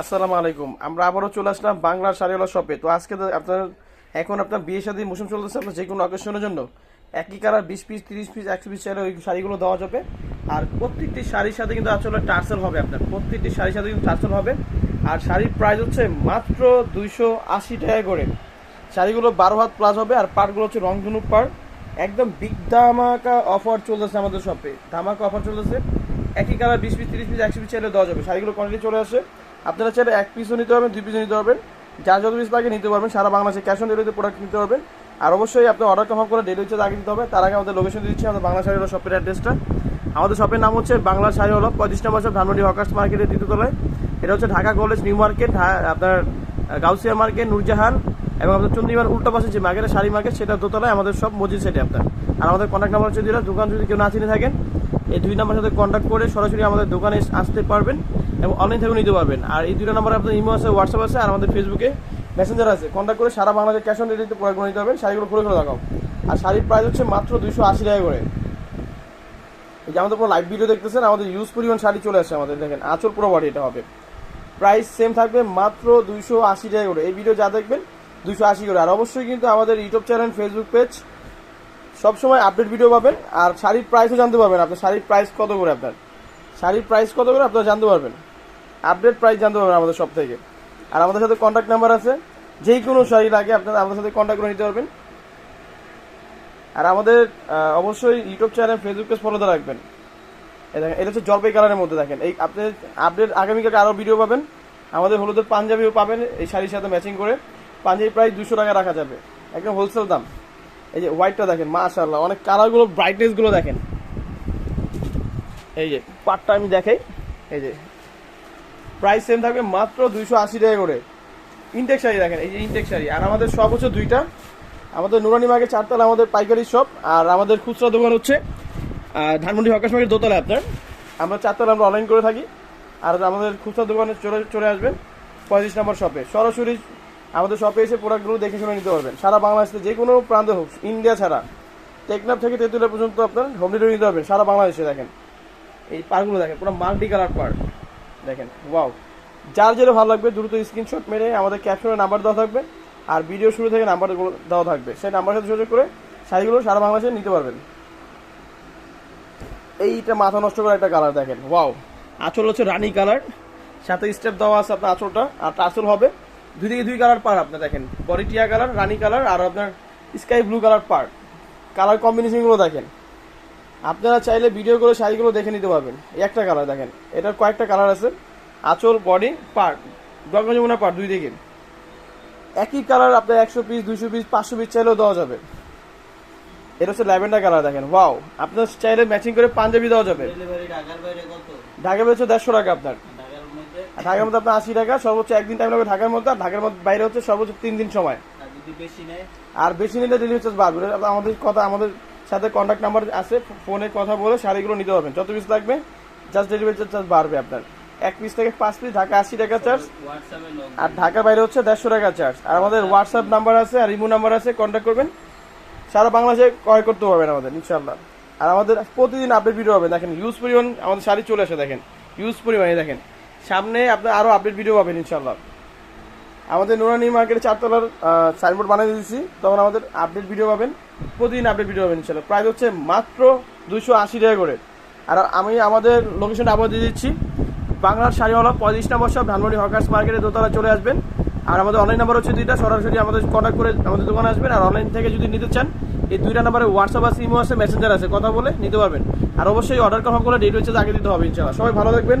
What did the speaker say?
আসসালামু আলাইকুম। আমরা আবারও চলে আসলাম বাংলার শাড়িওয়ালা শপে তো আজকে আপনার, এখন আপনার বিয়ে শাদী মৌসুম চলতেছে আপনার যে কোনো অকেশনের জন্য। একই কালার বিশ পিস তিরিশ পিস একশো পিস চাইলে ওই শাড়িগুলো দেওয়া যাবে। আর প্রত্যেকটি শাড়ির সাথে কিন্তু আসলে টার্সেল হবে আপনার। প্রত্যেকটি শাড়ির সাথে কিন্তু টার্সেল হবে। আর শাড়ির প্রাইস হচ্ছে মাত্র দুইশো আশি টাকা করে। শাড়িগুলো বারো হাত প্লাস হবে আর পাটগুলো হচ্ছে রংধনু পাড় একদম বিগ ধামাকা অফার চলতেছে আমাদের শপে ধামাকা অফার চলতেছে। একই কালার বিশ পিস তিরিশ পিস একশো পিস চাইলে দেওয়া যাবে। শাড়িগুলো কোয়ান্টিটি চলে আসে। আপনারা চাইলে এক পিসও নিতে পারবেন, দুই পিসও নিতে পারবেন। যার যত পিস লাগে নিতে পারবেন, সারা বাংলাদেশে ক্যাশ অন ডেলিভারিতে প্রোডাক্ট নিতে পারবেন। আর অবশ্যই আপনি অর্ডার কনফার্ম করে ডেলিভারি চার্জ আগে দিতে হবে। তার আগে আমাদের লোকেশন দিচ্ছি, আমাদের বাংলা শাড়ি হলো শপের অ্যাড্রেসটা আমাদের শপের নাম হচ্ছে বাংলা শাড়ি হলো পঁয়ত্রিশ নম্বর শপ ধানমন্ডি হকার্স মার্কেটের দ্বিতীয়তলায় এটা হচ্ছে ঢাকা কলেজ নিউ মার্কেট আপনার গাউসিয়া মার্কেট নূরজাহান এবং আমাদের চন্দ্রিমার উল্টা পাশে যে মার্কেটের শাড়ি মার্কেট সেটা দোতলায় আমাদের সব মসজিদ সেটে আপনার। আর আমাদের কন্ট্যাক্ট নাম্বার হচ্ছে দুইটা দোকান যদি কেউ না চিনে থাকেন এই দুই নাম্বার সাথে কন্ট্যাক্ট করে সরাসরি আমাদের দোকানে আসতে পারবেন এবং অনলাইন থেকেও নিতে পারবেন। আর এই দুইটা নাম্বার আপনার ইমো আছে হোয়াটসঅ্যাপ আছে, আর আমাদের ফেসবুকে মেসেঞ্জার আছে। কন্ট্যাক্ট করে সারা বাংলাদেশে ক্যাশ অন ডেলিভারিতে প্রোডাক্টগুলো নিতে পারবেন। শাড়িগুলো খুলে খুলে দেখাও। আর শাড়ির প্রাইস হচ্ছে মাত্র দুইশো আশি টাকা করে। এই যে আমাদের পুরো লাইভ ভিডিও দেখতেছেন, আমাদের ইউজ পরিমাণ শাড়ি চলে আসছে আমাদের। দেখেন, আঁচল পুরো এটা হবে। প্রাইস সেম থাকবে মাত্র দুইশো আশি টাকা করে। এই ভিডিও যা দেখবেন, দুইশো আশি করে। আর অবশ্যই কিন্তু আমাদের ইউটিউব চ্যানেল ফেসবুক পেজ সবসময় আপডেট ভিডিও পাবেন, আর শাড়ির প্রাইসও জানতে পারবেন আপনার শাড়ির প্রাইস কত করে আপনার? শাড়ির প্রাইস কত করে আপনারা জানতে পারবেন। আপডেট প্রাইস জানতে পারবেন আমাদের সব থেকে। আর আমাদের সাথে কন্ট্যাক্ট নাম্বার আছে যেই কোনো শাড়ি লাগে আপনারা আমাদের সাথে কন্ট্যাক্ট করে নিতে পারবেন। আর আমাদের অবশ্যই ইউটিউব চ্যানেল ফেসবুক পেজ ফলোতে রাখবেন। এটা হচ্ছে জলপাই কালারের মধ্যে দেখেন। এই আপনি আপডেট আগামীকালকে আরও ভিডিও পাবেন। আমাদের হলুদের পাঞ্জাবিও পাবেন এই শাড়ির সাথে ম্যাচিং করে। পাঞ্জাবি প্রায় দুশো টাকা রাখা যাবে। একদম হোলসেল দাম। এই যে হোয়াইটটা দেখেন, মাশাআল্লাহ, অনেক কালারগুলো ব্রাইটনেসগুলো দেখেন। এই যে, পাটটা আমি দেখাই। এই যে প্রাইস সেম থাকবে মাত্র দুইশো আশি টাকা করে। ইনটেক শাড়ি দেখেন, এই যে ইনটেক শাড়ি। আর আমাদের সব হচ্ছে দুইটা। আমাদের নুরানি মার্কেট চারতলা, আমাদের পাইকারি শপ আর আমাদের খুচরা দোকান হচ্ছে ধানমন্ডি হকাশ মার্কেট দোতলা আপনার। আমরা চারতলা, আমরা অনলাইন করে থাকি। আর আমাদের খুচরা দোকানে চলে চলে আসবেন পঁয়ত্রিশ নম্বর শপে সরাসরি আমাদের শপে এসে প্রোডাক্টগুলো দেখে শুনে নিতে পারবেন। সারা বাংলাদেশে যে কোনো প্রান্তে হোক ইন্ডিয়া ছাড়া। টেকনাফ থেকে তেঁতুলিয়া পর্যন্ত আপনার হোম ডেলিভারি নিতে পারবেন, সারা বাংলাদেশে দেখেন। এই পার্কগুলো দেখেন, পুরো মাল্টি কালার পার্ক দেখেন ওয়াও যার যেটা ভালো লাগবে, দ্রুত স্ক্রিনশট মেরে আমাদের ক্যাপশনে নাম্বার দেওয়া থাকবে আর ভিডিও শুরু থেকে নাম্বারগুলো দেওয়া থাকবে। সেই নাম্বারের সাথে যোগাযোগ করে শাড়িগুলো সারা বাংলাদেশে নিতে পারবেন। এইটা মাথা নষ্ট করে একটা কালার দেখেন ওয়াও আঁচল হচ্ছে রানী কালার সাথে স্টেপ দেওয়া আছে আপনার আঁচলটা, আর টাচল হবে দুই দিকে দুই কালার পার আপনি দেখেন। বডি টিয়া কালার, রানি কালার, আর আপনার স্কাই ব্লু কালার পার। কালার কম্বিনেশনগুলো দেখেন। আপনারা চাইলে ভিডিও করে শাড়িগুলো দেখে নিতে পারবেন। একটা কালার দেখেন। এটার কয়েকটা কালার আছে। আঁচল, body part Ganga Jamuna part দুই দিকে। একই কালার আপনার একশো পিস, দুইশো পিস, পাঁচশো পিস চাইলেও দেওয়া যাবে। এটা হচ্ছে ল্যাভেন্ডার কালার দেখেন। ওয়াও। আপনার চাইলে ম্যাচিং করে পাঞ্জাবি দেওয়া যাবে। ঢাকা হচ্ছে দেড়শো টাকা আপনার। ঢাকার মধ্যে আপনার আশি টাকা সর্বোচ্চ একদিন টাইম লাগবে ঢাকার মধ্যে আর ঢাকার মধ্যে বাইরে হচ্ছে সর্বোচ্চ তিন দিন সময়। আর বেশি নিলে ডেলিভারি চার্জ বাড়বে। আমাদের কথা আমাদের সাথে কন্ট্যাক্ট নাম্বার আছে ফোনে কথা বলে শাড়িগুলো নিতে পারবেন। যত পিস লাগবে জাস্ট ডেলিভারি চার্জ চার্জ বাড়বে আপনার। এক পিস থেকে পাঁচ পিস ঢাকা আশি টাকা চার্জ আর ঢাকার বাইরে হচ্ছে দেড়শো টাকা চার্জ আর আমাদের হোয়াটসঅ্যাপ নাম্বার আছে আর ইমো নাম্বার আছে কন্ট্যাক্ট করবেন। সারা বাংলাদেশে ক্রয় করতে পারবেন আমাদের ইনশাল্লাহ আর আমাদের প্রতিদিন আপডেট ভিডিও হবে। দেখেন ইউজ পরিমাণ আমাদের শাড়ি চলে আসে দেখেন। ইউজ পরিমাণে দেখেন। সামনে আপনার আরও আপডেট ভিডিও পাবেন ইনশাল্লাহ আমাদের নুরানি মার্কেটে চারতলার সাইনবোর্ড বানিয়ে দিয়েছি। তখন আমাদের আপডেট ভিডিও পাবেন। প্রতিদিন আপডেট ভিডিও পাবেন ইনশাল্লাহ প্রাইস হচ্ছে মাত্র দুইশো আশি টাকা করে। আর আমি আমাদের লোকেশনটা আবার দিয়ে দিচ্ছি। বাংলার শাড়িওয়ালা পঁয়ত্রিশ নম্বর সব ধানমন্ডি হকার্স মার্কেটে দোতলা চলে আসবেন। আর আমাদের অনলাইন নাম্বার হচ্ছে দুইটা। সরাসরি আমাদের কন্ট্যাক্ট করে আমাদের দোকানে আসবেন। আর অনলাইন থেকে যদি নিতে চান, এই দুইটা নাম্বারে হোয়াটসঅ্যাপ আছে ইমো আছে মেসেঞ্জার আছে। কথা বলে নিতে পারবেন। আর অবশ্যই অর্ডার কনফার্ম করে ডেট হচ্ছে আগে দিতে হবে ইনশাল্লাহ সবাই ভালো থাকবেন।